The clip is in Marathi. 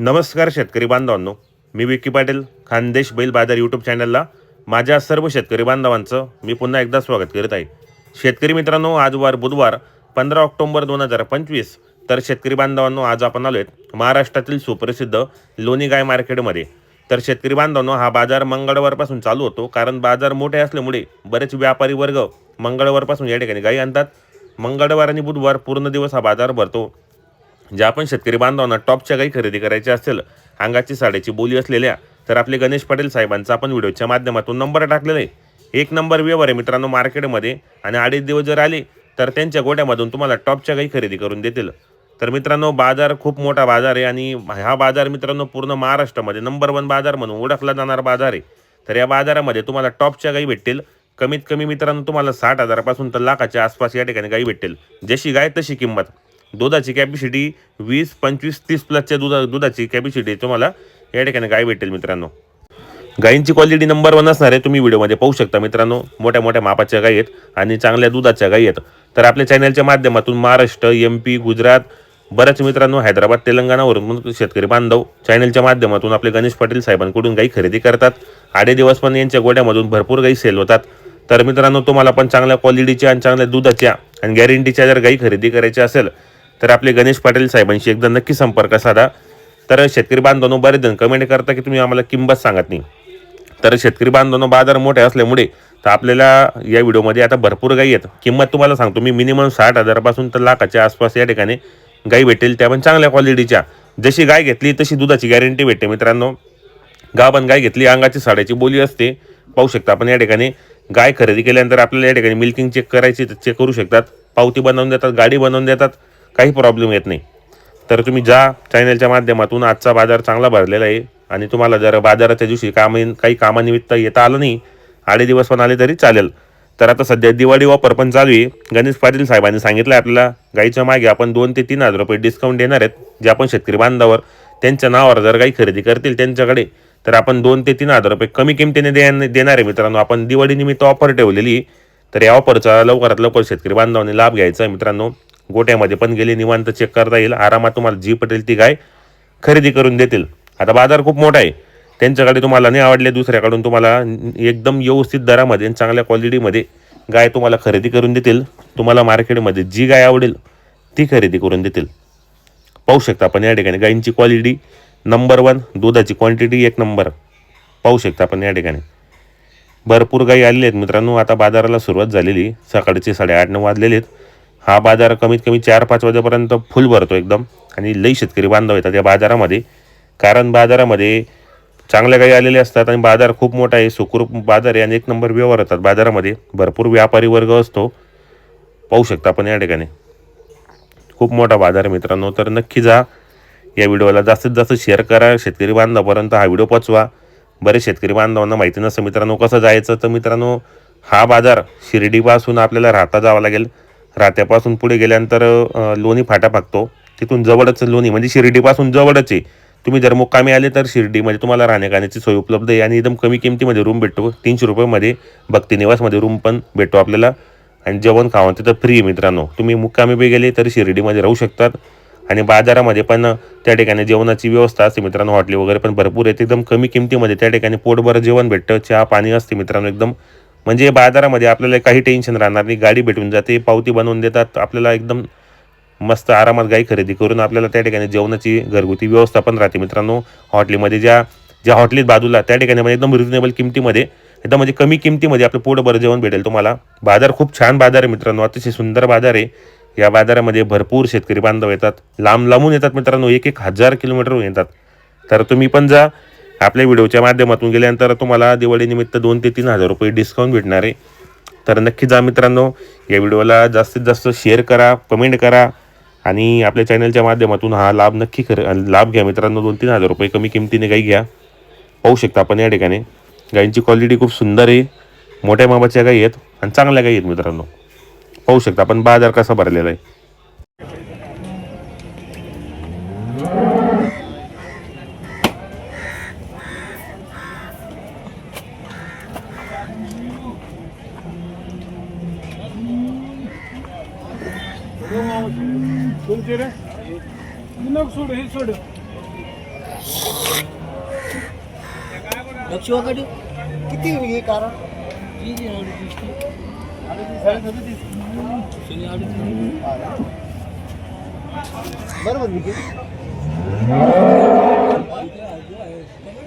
नमस्कार शेतकरी बांधवांनो. मी विकी पाटील खानदेश बैल बाजार यूट्यूब चॅनलला माझ्या सर्व शेतकरी बांधवांचं मी पुन्हा एकदा स्वागत करीत आहे. शेतकरी मित्रांनो आज वार बुधवार पंधरा ऑक्टोबर दोन हजार पंचवीस. तर शेतकरी बांधवांनो आज आपण आलो आहेत महाराष्ट्रातील सुप्रसिद्ध लोणी गाय मार्केटमध्ये. तर शेतकरी बांधवांनो हा बाजार मंगळवारपासून चालू होतो कारण बाजार मोठे असल्यामुळे बरेच व्यापारी वर्ग मंगळवारपासून या ठिकाणी गायी आणतात. मंगळवार आणि बुधवार पूर्ण दिवस हा बाजार भरतो. ज्या पण शेतकरी बांधवांना टॉपच्या गाई खरेदी करायच्या असेल अंगाची साडेची बोली असलेल्या तर आपले गणेश पाटील साहेबांचा आपण व्हिडिओच्या माध्यमातून नंबर टाकलेला आहे. एक नंबर व्यवहार आहे मित्रांनो मार्केटमध्ये आणि अडीच दिवस जर आले तर त्यांच्या गोट्यामधून तुम्हाला टॉपच्या गाई खरेदी करून देतील. तर मित्रांनो बाजार खूप मोठा बाजार आहे आणि हा बाजार मित्रांनो पूर्ण महाराष्ट्रामध्ये नंबर वन बाजार म्हणून ओळखला जाणारा बाजार आहे. तर या बाजारामध्ये तुम्हाला टॉपच्या गाई भेटतील. कमीत कमी मित्रांनो तुम्हाला साठ हजारापासून तर लाखाच्या आसपास या ठिकाणी गाई भेटतील. जशी गाय तशी किंमत. दुधाची कॅपॅसिटी वीस पंचवीस तीस प्लसच्या दुधा दुधाची कॅपॅसिटी तुम्हाला. या ठिकाणी गाय भेटेल मित्रांनो. गायींची क्वालिटी नंबर वन असणार आहे तुम्ही व्हिडिओमध्ये पाहू शकता मित्रांनो. मोठ्या मोठ्या मापाच्या गायी आहेत आणि चांगल्या दुधाच्या गायी आहेत. तर आपल्या चॅनलच्या माध्यमातून महाराष्ट्र एम पी गुजरात बऱ्याच मित्रांनो हैदराबाद तेलंगणावरून शेतकरी बांधव चॅनलच्या माध्यमातून आपले गणेश पाटील साहेबांकडून गाई खरेदी करतात. आडे दिवस पण यांच्या गोड्यामधून भरपूर गाई सेल होतात. तर मित्रांनो तुम्हाला पण चांगल्या क्वालिटीच्या आणि चांगल्या दुधाच्या आणि गॅरंटीच्या जर गाई खरेदी करायच्या असेल तर आपले गणेश पाटील साहेबांशी एकदा नक्की संपर्क साधा. तर शेतकरी बांधवांनो बरेच जण कमेंट करता की तुम्ही आम्हाला किंमत सांगत नाही. तर शेतकरी बांधवांनो बाजार मोठे असल्यामुळे तर आपल्याला या व्हिडिओमध्ये आता भरपूर गाई आहेत. किंमत तुम्हाला सांगतो मी मिनिमम साठ हजारापासून तर लाखाच्या आसपास या ठिकाणी गाई भेटेल. त्या पण चांगल्या क्वालिटीच्या जशी गाय घेतली तशी दुधाची गॅरंटी भेटते मित्रांनो. गाभण गाय घेतली अंगाची साड्याची बोली असते. पाहू शकता आपण या ठिकाणी. गाय खरेदी केल्यानंतर आपल्याला या ठिकाणी मिल्किंग चेक करायची चेक करू शकतात. पावती बनवून देतात गाडी बनवून देतात. काही प्रॉब्लेम येत नाही. तर तुम्ही जा चॅनलच्या माध्यमातून आजचा बाजार चांगला भरलेला आहे आणि तुम्हाला जर बाजाराच्या दिवशी काम काही कामानिमित्त येता आलं नाही आडे दिवस पण आले तरी चालेल. तर आता सध्या दिवाळी ऑफर पण चालू आहे. गणेश पाटील साहेबांनी सांगितलं आहे आपल्याला गाईच्या मागे आपण दोन ते तीन हजार रुपये डिस्काउंट देणार आहेत जे आपण शेतकरी बांधावर त्यांच्या नावावर जर काही खरेदी करतील त्यांच्याकडे तर आपण दोन ते तीन हजार रुपये कमी किमतीने दे देणार आहे मित्रांनो. आपण दिवाळीनिमित्त ऑफर ठेवलेली तर या ऑफरचा लवकरात लवकर शेतकरी बांधवांनी लाभ घ्यायचा आहे मित्रांनो. गोट्यामध्ये पण गेले निवांत चेक करता येईल. आरामात तुम्हाला जी पटेल ती गाय खरेदी करून देतील. आता बाजार खूप मोठा आहे. त्यांच्याकडे तुम्हाला नाही आवडले दुसऱ्याकडून तुम्हाला एकदम व्यवस्थित दरामध्ये आणि चांगल्या क्वालिटीमध्ये गाय तुम्हाला खरेदी करून देतील. तुम्हाला मार्केटमध्ये जी गाय आवडेल ती खरेदी करून देतील. पाहू शकता आपण या ठिकाणी गायींची क्वालिटी नंबर वन दुधाची क्वांटिटी एक नंबर पाहू शकता आपण या ठिकाणी. भरपूर गायी आलेले आहेत मित्रांनो. आता बाजाराला सुरुवात झालेली. सकाळचे साडेआठ नऊ वाजलेले आहेत. हा बाजार कमीत कमी चार पाच वाजेपर्यंत फुल भरतो एकदम. आणि लई शेतकरी बांधव येतात या बाजारामध्ये. कारण बाजारामध्ये चांगल्या गाई आलेले असतात आणि बाजार खूप मोठा आहे सुखरूप बाजार आहे आणि एक नंबर व्यवहार होतात बाजारामध्ये. भरपूर व्यापारी वर्ग असतो. पाहू शकता आपण या ठिकाणी. खूप मोठा बाजार आहे मित्रांनो. तर नक्की जा या व्हिडिओला. जास्तीत जास्त शेअर करा. शेतकरी बांधवापर्यंत हा व्हिडिओ पोचवा. बरेच शेतकरी बांधवांना माहिती नसतं मित्रांनो कसं जायचं तर मित्रांनो हा बाजार शिर्डीपासून आपल्याला राहता जावं लागेल. राहत्यापासून पुढे गेल्यानंतर लोणी फाटा फाकतो तिथून जवळच लोणी म्हणजे शिर्डीपासून जवळच आहे. तुम्ही जर मुक्कामी आले तर शिर्डीमध्ये म्हणजे तुम्हाला राहण्या खाण्याची सोय उपलब्ध आहे. आणि एकदम कमी किमतीमध्ये रूम भेटतो. तीनशे रुपयेमध्ये भक्ती निवासमध्ये रूम पण भेटतो आपल्याला. आणि जेवण खावण तिथं फ्री आहे मित्रांनो. तुम्ही मुक्कामी बी गेले तर शिर्डीमध्ये राहू शकतात. आणि बाजारामध्ये पण त्या ठिकाणी जेवणाची व्यवस्था असते मित्रांनो. हॉटेल वगैरे पण भरपूर आहेत. एकदम कमी किमतीमध्ये त्या ठिकाणी पोटभर जेवण भेटतं. चहा पाणी असते मित्रांनो एकदम. म्हणजे बाजारामध्ये आपल्याला काही टेन्शन राहणार नाही गाडी भेटून जाते पावती बनवून देतात आपल्याला एकदम मस्त आरामात गाई खरेदी करून आपल्याला त्या ठिकाणी जेवणाची घरगुती व्यवस्था पण राहते मित्रांनो. हॉटेलमध्ये ज्या ज्या हॉटेलीत बाजूला त्या ठिकाणी म्हणजे एकदम रिजनेबल किमतीमध्ये एकदम म्हणजे कमी किमतीमध्ये आपलं पोट बरं जेवण भेटेल तुम्हाला. बाजार खूप छान बाजार आहे मित्रांनो अतिशय सुंदर बाजार आहे. या बाजारामध्ये भरपूर शेतकरी बांधव येतात लांब लांबून येतात मित्रांनो एक एक हजार किलोमीटरहून येतात. तर तुम्ही पण जा आपल्या व्हिडिओच्या माध्यमातून गेल्यानंतर तुम्हाला दिवाळीनिमित्त दोन ते तीन हजार रुपये डिस्काउंट भेटणार आहे. तर नक्की जा मित्रांनो या व्हिडिओला जास्तीत जास्त शेअर करा कमेंट करा आणि आपल्या चॅनलच्या माध्यमातून हा लाभ नक्की कर लाभ घ्या मित्रांनो. दोन तीन हजार रुपये कमी किमतीने गाई घ्या. पाहू शकता आपण या ठिकाणी. गायींची क्वालिटी खूप सुंदर आहे. मोठ्या मापाच्या गाई आहेत आणि चांगल्या गाई आहेत मित्रांनो. पाहू शकता आपण बाजार कसा भरलेला आहे. कोणते रे? नको सोड हे सोड. लक्ष वगैरे किती हे कारण? बरोबर